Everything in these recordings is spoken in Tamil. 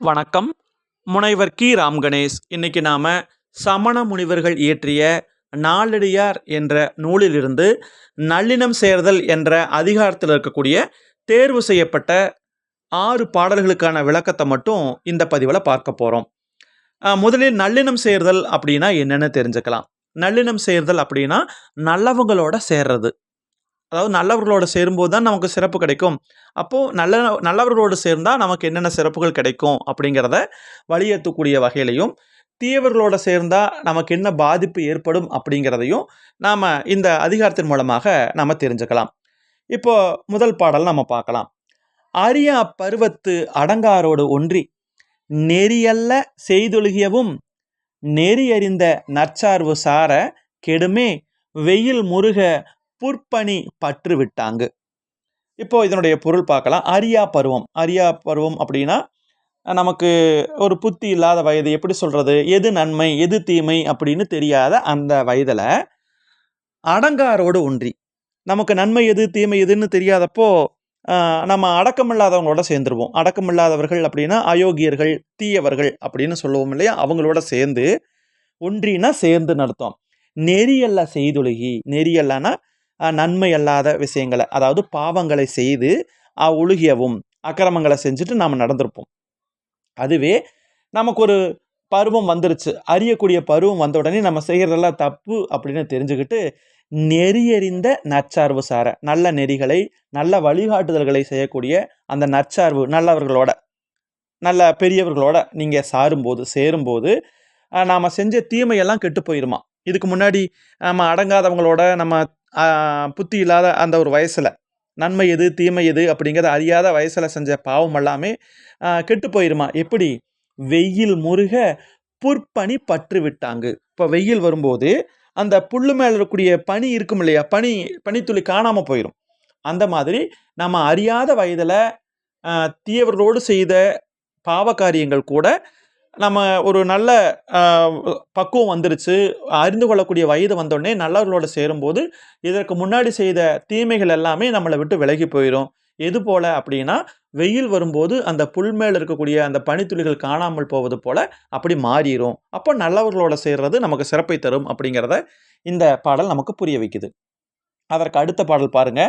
வணக்கம். முனைவர் கி. ராம் கணேஷ். இன்னைக்கு நாம் சமண முனிவர்கள் இயற்றிய நாளடியார் என்ற நூலிலிருந்து நல்லினம் சேர்தல் என்ற அதிகாரத்தில் இருக்கக்கூடிய தேர்வு செய்யப்பட்ட ஆறு பாடல்களுக்கான விளக்கத்தை மட்டும் இந்த பதிவில் பார்க்க போகிறோம் முதலில் நல்லினம் சேர்தல் அப்படின்னா என்னென்னு தெரிஞ்சுக்கலாம். நல்லினம் சேர்தல் அப்படின்னா நல்லவங்களோட சேர்றது. அதாவது நல்லவர்களோடு சேரும்போது தான் நமக்கு சிறப்பு கிடைக்கும். அப்போது நல்ல நல்லவர்களோடு சேர்ந்தால் நமக்கு என்னென்ன சிறப்புகள் கிடைக்கும் அப்படிங்கிறத வலியுறுத்தக்கூடிய வகையிலையும் தீயவர்களோட சேர்ந்தால் நமக்கு என்ன பாதிப்பு ஏற்படும் அப்படிங்கிறதையும் நாம் இந்த அதிகாரத்தின் மூலமாக நாம் தெரிஞ்சுக்கலாம். இப்போ முதல் பாடல் நம்ம பார்க்கலாம். அரியா பருவத்து அடங்காரோடு ஒன்றி நெறியல்ல செய்தொழுகியவும் நெறியறிந்த நற்சார்வு சார கெடுமே வெயில் முருக புற்பணி பற்று விட்டாங்க இப்போ இதனுடைய பொருள் பார்க்கலாம். அரியா பருவம். அரியா பருவம் அப்படின்னா நமக்கு ஒரு புத்தி இல்லாத வயது. எப்படி சொல்கிறது எது நன்மை எது தீமை அப்படின்னு தெரியாத அந்த வயதில் அடங்காரோடு ஒன்றி. நமக்கு நன்மை எது தீமை எதுன்னு தெரியாதப்போ நம்ம அடக்கமில்லாதவங்களோட சேர்ந்துருவோம். அடக்கமில்லாதவர்கள் அப்படின்னா அயோக்கியர்கள் தீயவர்கள் அப்படின்னு சொல்லுவோம் இல்லையா? அவங்களோட சேர்ந்து ஒன்றினா சேர்ந்து நடத்தும் நெறியல்ல செய்தொழுகி. நெறியல்லனா நன்மை அல்லாத விஷயங்களை அதாவது பாவங்களை செய்து ஒழுகியவும் அக்கிரமங்களை செஞ்சுட்டு நாம் நடந்திருப்போம். அதுவே நமக்கு ஒரு பருவம் வந்துருச்சு. அறியக்கூடிய பருவம் வந்த உடனே நம்ம செய்கிறதெல்லாம் தப்பு அப்படின்னு தெரிஞ்சுக்கிட்டு நெறியறிந்த நற்சார்பு சார நல்ல நெறிகளை நல்ல வழிகாட்டுதல்களை செய்யக்கூடிய அந்த நற்சார்பு நல்லவர்களோட நல்ல பெரியவர்களோட நீங்கள் சாரும்போது சேரும்போது நாம் செஞ்ச தீமையெல்லாம் கெட்டு போயிருமா? இதுக்கு முன்னாடி நம்ம அடங்காதவங்களோட நம்ம புத்தி இல்லாத அந்த ஒரு வயசில் நன்மை எது தீமை எது அப்படிங்கிறத அறியாத வயசில் செஞ்ச பாவம் எல்லாமே கெட்டு போயிருமா? எப்படி? வெயில் முருக புற்பணி பற்று விட்டாங்க இப்போ வெயில் வரும்போது அந்த புல்லு மேலே இருக்கக்கூடிய பனி இருக்கும் இல்லையா? பனி பனித்துளி காணாமல் போயிடும் அந்த மாதிரி நம்ம அறியாத வயதில் தீயவர்களோடு செய்த பாவ காரியங்கள் கூட நம்ம ஒரு நல்ல பக்குவம் வந்துருச்சு. அறிந்து கொள்ளக்கூடிய வயது வந்தோடனே நல்லவர்களோடு சேரும்போது இதற்கு முன்னாடி செய்த தீமைகள் எல்லாமே நம்மளை விட்டு விலகி போயிடும் எது போல் அப்படின்னா வெயில் வரும்போது அந்த புல் மேல் இருக்கக்கூடிய அந்த பனித்துளிகள் காணாமல் போவது போல் அப்படி மாறிடும் அப்போ நல்லவர்களோட சேர்றது நமக்கு சிறப்பை தரும் அப்படிங்கிறத இந்த பாடல் நமக்கு புரிய வைக்குது. அதற்கு அடுத்த பாடல் பாருங்க.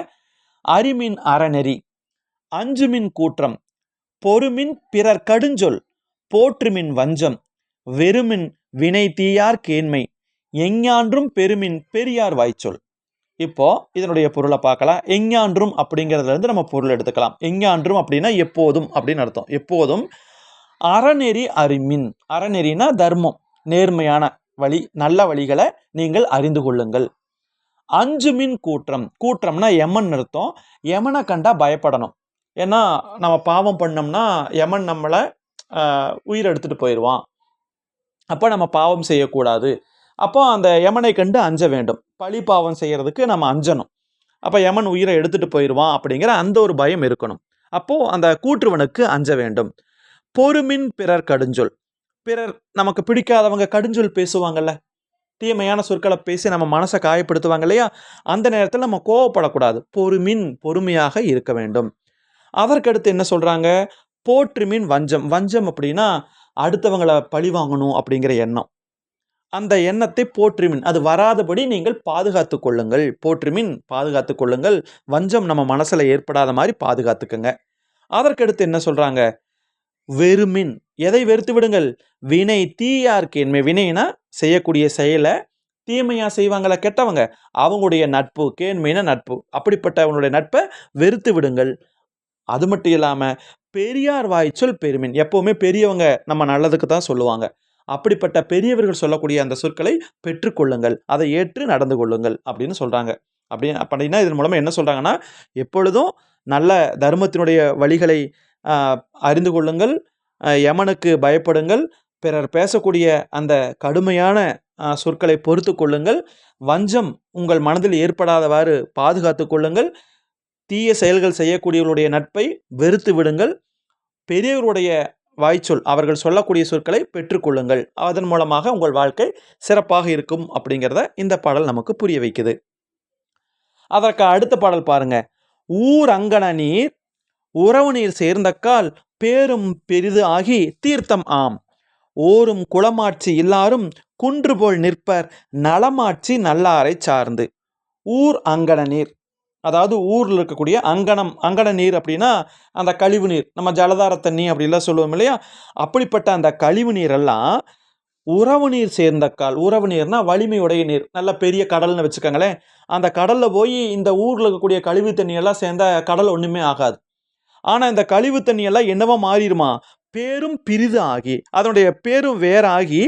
அரிமின் அறநெறி அஞ்சுமின் கூற்றம் பொறுமின் பிறர் கடுஞ்சொல் போற்றுமின் வஞ்சம் வெறுமின் வினை தீயார் கேண்மை எஞ்ஞான்றும் பெருமின் பெரியார் வாய்ச்சொல். இப்போ இதனுடைய பொருளை பார்க்கலாம். எஞ்ஞான்றும் அப்படிங்கிறதுலேருந்து நம்ம பொருள் எடுத்துக்கலாம். எஞ்ஞான்றும் அப்படின்னா எப்போதும் அப்படின்னு அர்த்தம். எப்போதும் அறநெறி அறிமின். அறநெறினா தர்மம். நேர்மையான வழி நல்ல வழிகளை நீங்கள் அறிந்து கொள்ளுங்கள். அஞ்சுமின் கூற்றம். கூற்றம்னா எமன் அர்த்தம். யமனை கண்டா பயப்படணும். ஏன்னா நம்ம பாவம் பண்ணோம்னா யமன் நம்மளை உயிர் எடுத்துகிட்டு போயிடுவான் அப்போ நம்ம பாவம் செய்யக்கூடாது. அப்போ அந்த யமனை கண்டு அஞ்ச வேண்டும். பழி பாவம் செய்கிறதுக்கு நம்ம அஞ்சணும். அப்போ யமன் உயிரை எடுத்துகிட்டு போயிடுவான் அப்படிங்கிற அந்த ஒரு பயம் இருக்கணும். அப்போது அந்த கூற்றுவனுக்கு அஞ்ச வேண்டும். பொறுமின் பிறர் கடுஞ்சொல். பிறர் நமக்கு பிடிக்காதவங்க கடுஞ்சொல் பேசுவாங்கல்ல. தீமையான சொற்களை பேசி நம்ம மனசை காயப்படுத்துவாங்க இல்லையா? அந்த நேரத்தில் நம்ம கோவப்படக்கூடாது. பொறுமின் பொறுமையாக இருக்க வேண்டும். அதற்கடுத்து என்ன சொல்கிறாங்க போற்று மீன் வஞ்சம். வஞ்சம் அப்படின்னா அடுத்தவங்களை பழி வாங்கணும் அப்படிங்கிற எண்ணம். அந்த எண்ணத்தை போற்றுமின் அது வராதபடி நீங்கள் பாதுகாத்து கொள்ளுங்கள். போற்றுமின் பாதுகாத்து கொள்ளுங்கள். வஞ்சம் நம்ம மனசில் ஏற்படாத மாதிரி பாதுகாத்துக்குங்க. அதற்கடுத்து என்ன சொல்கிறாங்க வெறுமின் எதை வெறுத்து விடுங்கள்? வினை தீயார் கேண்மை வினைனா செய்யக்கூடிய செயலை தீமையாக செய்வாங்கள கெட்டவங்க? அவங்களுடைய நட்பு. கேண்மையின நட்பு. அப்படிப்பட்டவங்களுடைய நட்பை வெறுத்து விடுங்கள். அது மட்டும் இல்லாமல் பெரியார் வாய்ச்சொல் பெருமின். எப்போவுமே பெரியவங்க நம்ம நல்லதுக்கு தான் சொல்லுவாங்க. அப்படிப்பட்ட பெரியவர்கள் சொல்லக்கூடிய அந்த சொற்களை பெற்றுக்கொள்ளுங்கள் அதை ஏற்று நடந்து கொள்ளுங்கள் அப்படின்னு சொல்கிறாங்க அப்படி அப்படின்னா இதன் மூலமாக என்ன சொல்கிறாங்கன்னா எப்பொழுதும் நல்ல தர்மத்தினுடைய வழிகளை அறிந்து கொள்ளுங்கள். யமனுக்கு பயப்படுங்கள். பிறர் பேசக்கூடிய அந்த கடுமையான சொற்களை பொறுத்து கொள்ளுங்கள். வஞ்சம் உங்கள் மனதில் ஏற்படாதவாறு பாதுகாத்து கொள்ளுங்கள். தீய செயல்கள் செய்யக்கூடியவர்களுடைய நட்பை வெறுத்து விடுங்கள். பெரியவருடைய வாய்ச்சொல் அவர்கள் சொல்லக்கூடிய சொற்களை பெற்றுக்கொள்ளுங்கள். அதன் மூலமாக உங்கள் வாழ்க்கை சிறப்பாக இருக்கும் அப்படிங்கிறத இந்த பாடல் நமக்கு புரிய வைக்குது. அதற்கு அடுத்த பாடல் பாருங்க. ஊர் அங்கன நீர் உறவு நீர் சேர்ந்தக்கால் பேரும் பெரிது ஆகி தீர்த்தம் ஆம். ஓரும் குளமாட்சி எல்லாரும் குன்று போல் நிற்பர் நலமாட்சி நல்லாரை சார்ந்து. ஊர் அங்கன நீர் அதாவது ஊரில் இருக்கக்கூடிய அங்கனம் அங்கன நீர் அப்படின்னா அந்த கழிவு நீர் நம்ம ஜலதார தண்ணி அப்படிலாம் சொல்லுவோம் இல்லையா? அப்படிப்பட்ட அந்த கழிவு நீரெல்லாம் உறவு நீர் சேர்ந்த கால் உறவு நீர்னா வலிமையுடைய நீர். நல்ல பெரிய கடல்னு வச்சுக்கோங்களேன். அந்த கடலில் போய் இந்த ஊரில் இருக்கக்கூடிய கழிவு தண்ணியெல்லாம் சேர்ந்த கடல் ஒன்றுமே ஆகாது. ஆனால் இந்த கழிவு தண்ணியெல்லாம் என்னவா மாறிடுமா? பேரும் பிரிது ஆகி அதனுடைய பேரும் வேறாகி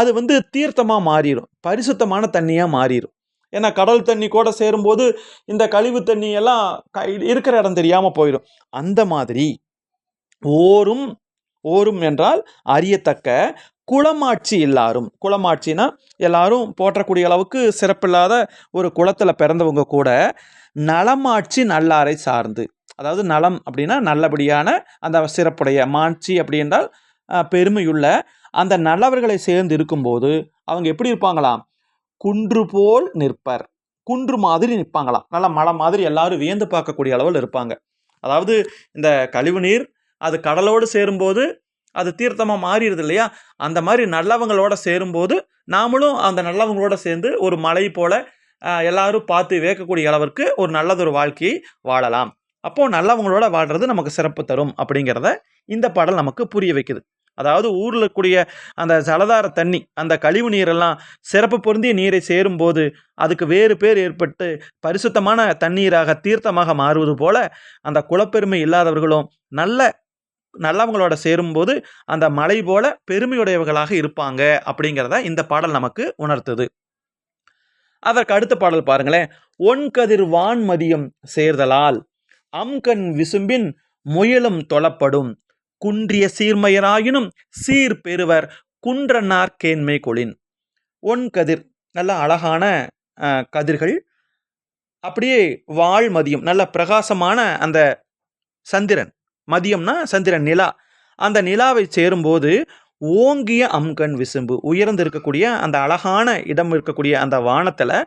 அது வந்து தீர்த்தமாக மாறிடும் பரிசுத்தமான தண்ணியாக மாறிடும். ஏன்னா கடல் தண்ணி கூட சேரும்போது இந்த கழிவு தண்ணி எல்லாம் இருக்கிற இடம் தெரியாமல் போயிடும். அந்த மாதிரி ஓரும் ஓரும் என்றால் அறியத்தக்க குளமாட்சி எல்லாரும். குளமாட்சினா எல்லாரும் போற்றக்கூடிய அளவுக்கு சிறப்பில்லாத ஒரு குளத்தில் பிறந்தவங்க கூட நலமாட்சி நல்லாரை சார்ந்து. அதாவது நலம் அப்படின்னா நல்லபடியான அந்த சிறப்புடைய மாட்சி அப்படி என்றால் பெருமையுள்ள அந்த நல்லவர்களை சேர்ந்து இருக்கும்போது அவங்க எப்படி இருப்பாங்களாம்? குன்று போல் நிற்பர். குன்று மாதிரி நிற்பாங்களாம். நல்லா மலை மாதிரி எல்லாரும் வியந்து பார்க்கக்கூடிய அளவில் இருப்பாங்க. அதாவது இந்த கழிவுநீர் அது கடலோடு சேரும்போது அது தீர்த்தமாக மாறிடுது இல்லையா? அந்த மாதிரி நல்லவங்களோட சேரும்போது நாமளும் அந்த நல்லவங்களோட சேர்ந்து ஒரு மலை போல் எல்லாரும் பார்த்து வேக்கக்கூடிய அளவிற்கு ஒரு நல்லதொரு வாழ்க்கையை வாழலாம். அப்போது நல்லவங்களோட வாழ்கிறது நமக்கு சிறப்பு தரும் அப்படிங்கிறத இந்த பாடல் நமக்கு புரிய வைக்குது. அதாவது ஊரில் இருக்கக்கூடிய அந்த ஜலதார தண்ணி அந்த கழிவு நீரெல்லாம் சிறப்பு பொருந்திய நீரை சேரும்போது அதுக்கு வேறு பேர் ஏற்பட்டு பரிசுத்தமான தண்ணீராக தீர்த்தமாக மாறுவது போல அந்த குலப்பெருமை இல்லாதவர்களும் நல்ல நல்லவங்களோட சேரும்போது அந்த மலை போல பெருமையுடையவர்களாக இருப்பாங்க அப்படிங்கிறத இந்த பாடல் நமக்கு உணர்த்துது. அதற்கு அடுத்த பாடல் பாருங்களேன். ஒன்கதிர் வான்மதியம் சேர்தலால் அம்கண் விசும்பின் முயலும் தொழப்படும் குன்றிய சீர்மையராயினும் சீர் பெறுவர் குன்றனார் கேண்மை கொளின். ஒன் கதிர் நல்ல அழகான கதிர்கள். அப்படியே வாழ் மதியம் நல்ல பிரகாசமான அந்த சந்திரன். மதியம்னா சந்திரன் நிலா. அந்த நிலாவை சேரும்போது ஓங்கிய அம்கண் விசும்பு உயர்ந்து இருக்கக்கூடிய அந்த அழகான இடம் இருக்கக்கூடிய அந்த வானத்தில்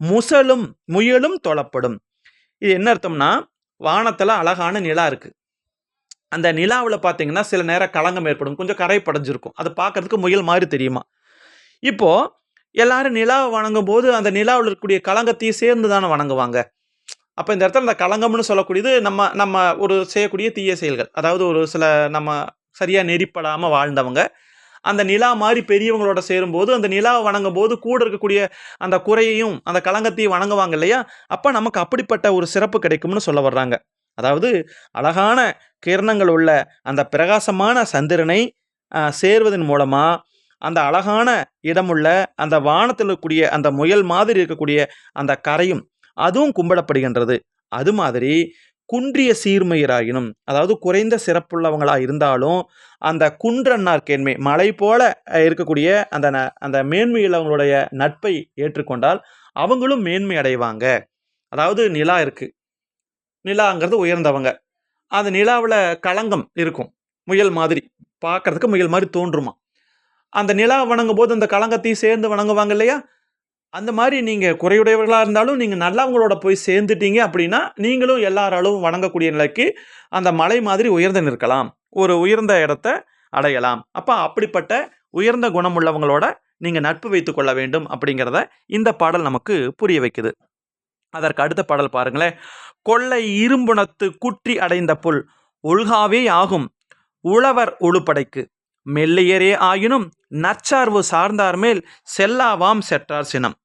முசலும் முயலும் தொழப்படும் இது என்ன அர்த்தம்னா வானத்தில் அழகான நிலா இருக்குது அந்த நிலாவில் பார்த்தீங்கன்னா சில நேரம் களங்கம் ஏற்படும். கொஞ்சம் கரை படைஞ்சிருக்கும். அதை பார்க்கறதுக்கு முயல் மாதிரி தெரியுமா? இப்போது எல்லாரும் நிலாவை வணங்கும் போது அந்த நிலாவில் இருக்கக்கூடிய களங்கத்தையும் சேர்ந்து தானே வணங்குவாங்க. அப்போ இந்த இடத்துல அந்த களங்கம்னு சொல்லக்கூடியது நம்ம நம்ம ஒரு செய்யக்கூடிய தீய செயல்கள். அதாவது ஒரு சில நம்ம சரியாக நெறிப்படாமல் வாழ்ந்தவங்க அந்த நிலா மாதிரி பெரியவங்களோட சேரும்போது அந்த நிலாவை வணங்கும் போது கூட இருக்கக்கூடிய அந்த குறையையும் அந்த களங்கத்தையும் வணங்குவாங்க இல்லையா? அப்போ நமக்கு அப்படிப்பட்ட ஒரு சிறப்பு கிடைக்கும்னு சொல்ல வர்றாங்க. அதாவது அழகான கிரணங்கள் உள்ள அந்த பிரகாசமான சந்திரனை சேர்வதன் மூலமாக அந்த அழகான இடமுள்ள அந்த வானத்தில் இருக்கக்கூடிய அந்த முயல் மாதிரி இருக்கக்கூடிய அந்த கரையும் அதுவும் கும்பிடப்படுகின்றது அது மாதிரி குன்றிய சீர்மையராயினும் அதாவது குறைந்த சிறப்புள்ளவங்களாக இருந்தாலும் அந்த குன்றன்னார் கேண்மை மலை போல இருக்கக்கூடிய அந்த ந- அந்த மேன்மையுள்ளவங்களுடைய நட்பை ஏற்றுக்கொண்டால் அவங்களும் மேன்மை அடைவாங்க. அதாவது நிலா இருக்குது நிலாங்கிறது உயர்ந்தவங்க. அந்த நிலாவில் களங்கம் இருக்கும். முயல் மாதிரி. பார்க்கறதுக்கு முயல் மாதிரி தோன்றுமா. அந்த நிலா வணங்கும் போது அந்த களங்கத்தையும் சேர்ந்து வணங்குவாங்க இல்லையா? அந்த மாதிரி நீங்கள் குறையுடையவர்களாக இருந்தாலும் நீங்கள் நல்லவங்களோட போய் சேர்ந்துட்டீங்க அப்படின்னா நீங்களும் எல்லாராலும் வணங்கக்கூடிய நிலைக்கு அந்த மலை மாதிரி உயர்ந்து நிற்கலாம். ஒரு உயர்ந்த இடத்த அடையலாம். அப்போ அப்படிப்பட்ட உயர்ந்த குணமுள்ளவங்களோட நீங்கள் நட்பு வைத்து கொள்ள வேண்டும் அப்படிங்கிறத இந்த பாடல் நமக்கு புரிய வைக்குது. அதற்கு அடுத்த பாடல் பாருங்களேன். கொள்ளை இரும்புணத்து குற்றி அடைந்த புல் ஒழுகாவே ஆகும் உழவர் உழுப்படைக்கு. மெல்லையரே ஆயினும் நற்சார்பு சார்ந்தார் மேல் செல்லாவாம் செற்றார் சினம்.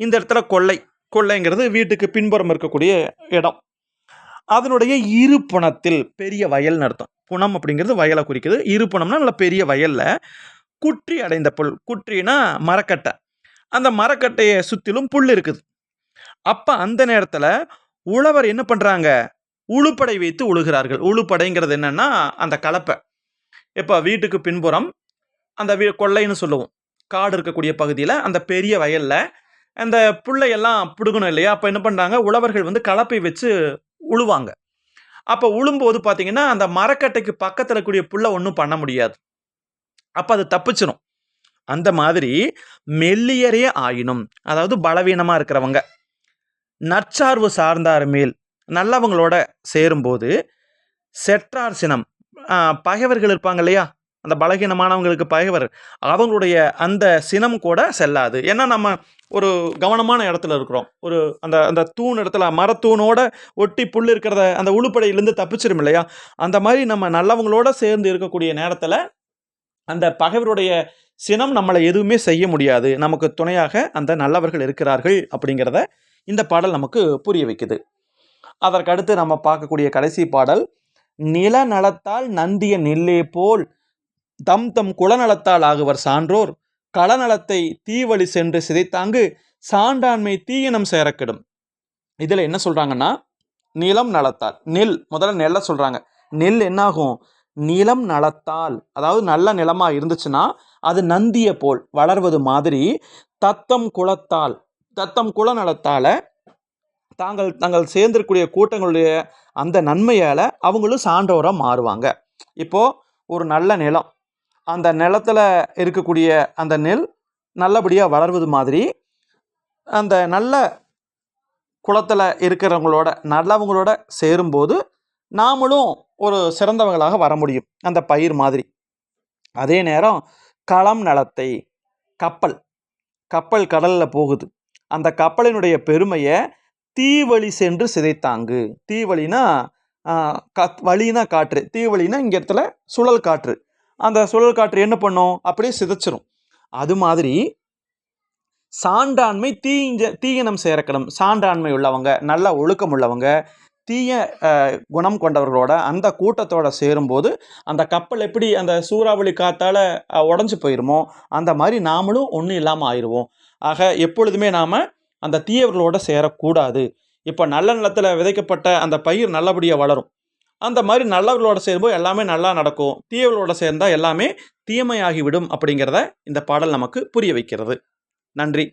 இந்த இடத்துல கொள்ளை கொள்ளைங்கிறது வீட்டுக்கு பின்புறம் இருக்கக்கூடிய இடம். அதனுடைய இருப்புணத்தில் பெரிய வயல்னு அர்த்தம் புணம் அப்படிங்கிறது வயலை குறிக்குது. இருப்புணம்னா நல்ல பெரிய வயலில் குற்றி அடைந்த புல். குற்றினா மரக்கட்டை. அந்த மரக்கட்டையை சுற்றிலும் புல் இருக்குது. அப்போ அந்த நேரத்தில் உழவர் என்ன பண்ணுறாங்க உழுப்படை வைத்து உழுகிறார்கள். உழுப்படைங்கிறது என்னன்னா அந்த கலப்பை. இப்போ வீட்டுக்கு பின்புறம் அந்த வீ கொள்ளைன்னு சொல்லுவோம். காடு இருக்கக்கூடிய பகுதியில் அந்த பெரிய வயலில் அந்த புள்ளையெல்லாம் பிடுகணும் இல்லையா? அப்போ என்ன பண்ணுறாங்க உழவர்கள் வந்து கலப்பை வச்சு உழுவாங்க. அப்போ உழும்போது பார்த்தீங்கன்னா அந்த மரக்கட்டைக்கு பக்கத்தில் கூடிய புள்ள ஒன்றும் பண்ண முடியாது. அப்போ அது தப்பிச்சிடும் அந்த மாதிரி மெல்லியரே ஆயினும். அதாவது பலவீனமாக இருக்கிறவங்க. நற்சார்பு சார்ந்தார் மேல் நல்லவங்களோட சேரும்போது செற்றார் சினம். பகைவர்கள் இருப்பாங்க இல்லையா? அந்த பலகீனமானவங்களுக்கு பகைவர். அவங்களுடைய அந்த சினம் கூட செல்லாது. ஏன்னா நம்ம ஒரு கவனமான இடத்துல இருக்கிறோம். ஒரு அந்த அந்த தூண் இடத்துல மரத்தூணோட ஒட்டி புல் இருக்கிறத அந்த உளுப்படையிலேருந்து தப்பிச்சிரும் இல்லையா? அந்த மாதிரி நம்ம நல்லவங்களோட சேர்ந்து இருக்கக்கூடிய நேரத்தில் அந்த பகைவருடைய சினம் நம்மளை எதுவுமே செய்ய முடியாது. நமக்கு துணையாக அந்த நல்லவர்கள் இருக்கிறார்கள் அப்படிங்கிறத இந்த பாடல் நமக்கு புரிய வைக்குது. அதற்கடுத்து நம்ம பார்க்கக்கூடிய கடைசி பாடல் நிலநலத்தால் நந்திய நெல்லே போல் தம் தம் குலநலத்தால் ஆகுவர் சான்றோர். களநலத்தை தீவழி சென்று சிதைத்தாங்கு சான்றாண்மை தீயினம் சேரக்கிடும். இதில் என்ன சொல்கிறாங்கன்னா நிலம் நலத்தால். நெல் முதல்ல நெல்லை சொல்கிறாங்க நெல் என்னாகும்? நிலம் நலத்தால். அதாவது நல்ல நிலமாக இருந்துச்சுன்னா அது நந்திய போல் வளர்வது மாதிரி தத்தம் குலத்தால். தத்தம் குலநலத்தால் தாங்கள் தாங்கள் சேர்ந்திருக்கூடிய கூட்டங்களுடைய அந்த நன்மையால் அவங்களும் சான்றோராக மாறுவாங்க. இப்போது ஒரு நல்ல நிலம். அந்த நிலத்தில் இருக்கக்கூடிய அந்த நெல் நல்லபடியாக வளர்வது மாதிரி அந்த நல்ல குளத்தில் இருக்கிறவங்களோட நல்லவங்களோட சேரும்போது நாமளும் ஒரு சிறந்தவங்களாக வர முடியும். அந்த பயிர் மாதிரி. அதே நேரம் களம் நலத்தை கப்பல். கப்பல் கடலில் போகுது. அந்த கப்பலினுடைய பெருமையை தீவழி சென்று சிதைத்தாங்கு. தீவழினா ஆஹ், கத் வழினா காற்று. தீவழினா இங்கே இடத்துல சுழல் காற்று. அந்த சுழல் காற்று என்ன பண்ணும்? அப்படியே சிதைச்சிரும். அது மாதிரி சான்றாண்மை தீஞ்ச தீயினம் சேரக்கணும். சான்றாண்மை உள்ளவங்க நல்ல ஒழுக்கம் உள்ளவங்க தீய குணம் கொண்டவர்களோட அந்த கூட்டத்தோட சேரும்போது அந்த கப்பல் எப்படி அந்த சூறாவளி காத்தால் உடஞ்சி போயிருமோ அந்த மாதிரி நாமளும் ஒன்றும் இல்லாமல் ஆயிடுவோம் ஆக எப்பொழுதுமே நாம் அந்த தீயவர்களோட சேரக்கூடாது. இப்போ நல்ல நிலத்தில் விதைக்கப்பட்ட அந்த பயிர் நல்லபடியாக வளரும். அந்த மாதிரி நல்லவர்களோட சேரும்போது எல்லாமே நல்லா நடக்கும். தீயவர்களோட சேர்ந்தால் எல்லாமே தீமையாகிவிடும் அப்படிங்கிறத இந்த பாடல் நமக்கு புரிய வைக்கிறது. நன்றி.